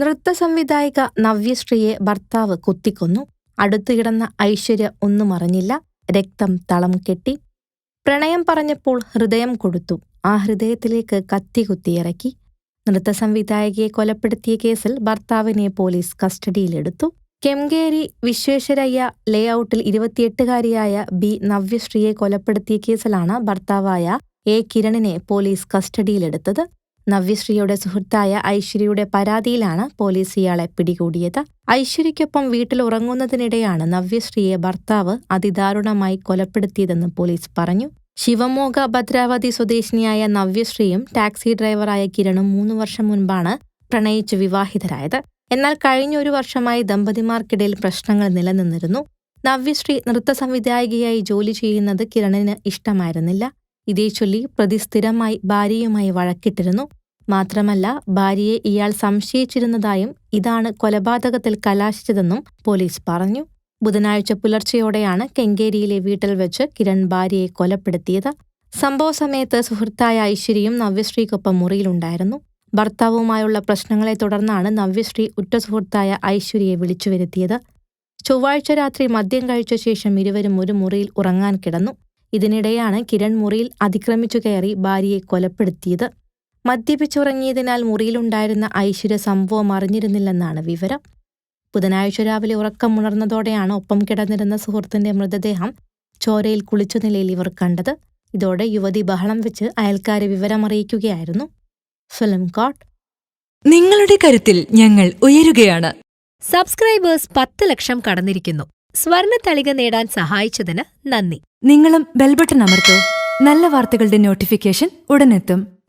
നൃത്ത സംവിധായിക നവ്യശ്രീയെ ഭർത്താവ് കുത്തിക്കൊന്നു. അടുത്തു കിടന്ന ഐശ്വര്യ ഒന്നും അറിഞ്ഞില്ല. രക്തം തളം കെട്ടി പ്രണയം പറഞ്ഞപ്പോൾ ഹൃദയം കൊടുത്തു. ആ ഹൃദയത്തിലേക്ക് കത്തി കുത്തിയിറക്കി. നൃത്ത സംവിധായകയെ കൊലപ്പെടുത്തിയ കേസിൽ ഭർത്താവിനെ പോലീസ് കസ്റ്റഡിയിലെടുത്തു. കെംകേരി വിശ്വേശ്വരയ്യ ലേഔട്ടിൽ ഇരുപത്തിയെട്ടുകാരിയായ ബി നവ്യശ്രീയെ കൊലപ്പെടുത്തിയ കേസിലാണ് ഭർത്താവായ എ കിരണിനെ പോലീസ് കസ്റ്റഡിയിലെടുത്തത്. നവ്യശ്രീയുടെ സുഹൃത്തായ ഐശ്വര്യയുടെ പരാതിയിലാണ് പോലീസ് ഇയാളെ പിടികൂടിയത്. ഐശ്വര്യയ്ക്കൊപ്പം വീട്ടിൽ ഉറങ്ങുന്നതിനിടെയാണ് നവ്യശ്രീയെ ഭർത്താവ് അതിദാരുണമായി കൊലപ്പെടുത്തിയതെന്ന് പോലീസ് പറഞ്ഞു. ശിവമോഗ ഭദ്രാവതി സ്വദേശിനിയായ നവ്യശ്രീയും ടാക്സി ഡ്രൈവറായ കിരണും മൂന്നു വർഷം മുൻപാണ് പ്രണയിച്ച് വിവാഹിതരായത്. എന്നാൽ കഴിഞ്ഞ ഒരു വർഷമായി ദമ്പതിമാർക്കിടയിൽ പ്രശ്നങ്ങൾ നിലനിന്നിരുന്നു. നവ്യശ്രീ നൃത്ത സംവിധായികയായി ജോലി ചെയ്യുന്നത് കിരണിന് ഇഷ്ടമായിരുന്നില്ല. ഇതേ ചൊല്ലി പ്രതി സ്ഥിരമായി ഭാര്യയുമായി വഴക്കിട്ടിരുന്നു. മാത്രമല്ല ഭാര്യയെ ഇയാൾ സംശയിച്ചിരുന്നതായും ഇതാണ് കൊലപാതകത്തിൽ കലാശിച്ചതെന്നും പോലീസ് പറഞ്ഞു. ബുധനാഴ്ച പുലർച്ചെയോടെയാണ് കെങ്കേരിയിലെ വീട്ടിൽ വെച്ച് കിരൺ ഭാര്യയെ കൊലപ്പെടുത്തിയത്. സംഭവ സമയത്ത് സുഹൃത്തായ ഐശ്വര്യയും നവ്യശ്രീക്കൊപ്പം മുറിയിലുണ്ടായിരുന്നു. ഭർത്താവുമായുള്ള പ്രശ്നങ്ങളെ തുടർന്നാണ് നവ്യശ്രീ ഉറ്റ സുഹൃത്തായ ഐശ്വര്യയെ വിളിച്ചു വരുത്തിയത് ചൊവ്വാഴ്ച രാത്രി മദ്യം കഴിച്ച ശേഷം ഇരുവരും ഒരു മുറിയിൽ ഉറങ്ങാൻ കിടന്നു. ഇതിനിടെയാണ് കിരൺ മുറിയിൽ അതിക്രമിച്ചു കയറി ഭാര്യയെ കൊലപ്പെടുത്തിയത്. മദ്യപിച്ചുറങ്ങിയതിനാൽ മുറിയിലുണ്ടായിരുന്ന ഐശ്വര്യ സംഭവം അറിഞ്ഞിരുന്നില്ലെന്നാണ് വിവരം. ബുധനാഴ്ച രാവിലെ ഉറക്കമുണർന്നതോടെയാണ് ഒപ്പം കിടന്നിരുന്ന സുഹൃത്തിന്റെ മൃതദേഹം ചോരയിൽ കുളിച്ചു നിലയിൽ ഇവർ കണ്ടത്. ഇതോടെ യുവതി ബഹളം വെച്ച് അയൽക്കാരെ വിവരമറിയിക്കുകയായിരുന്നു. ഫിലിം കോട്ട്. നിങ്ങളുടെ കരുത്തിൽ ഞങ്ങൾ ഉയരുകയാണ്. സബ്സ്ക്രൈബേഴ്സ് പത്ത് ലക്ഷം കടന്നിരിക്കുന്നു. സ്വർണ തളിക നേടാൻ സഹായിച്ചതിന് നന്ദി. നിങ്ങളും ബെൽബട്ടൺ അമർത്തോ. നല്ല വാർത്തകളുടെ നോട്ടിഫിക്കേഷൻ ഉടനെത്തും.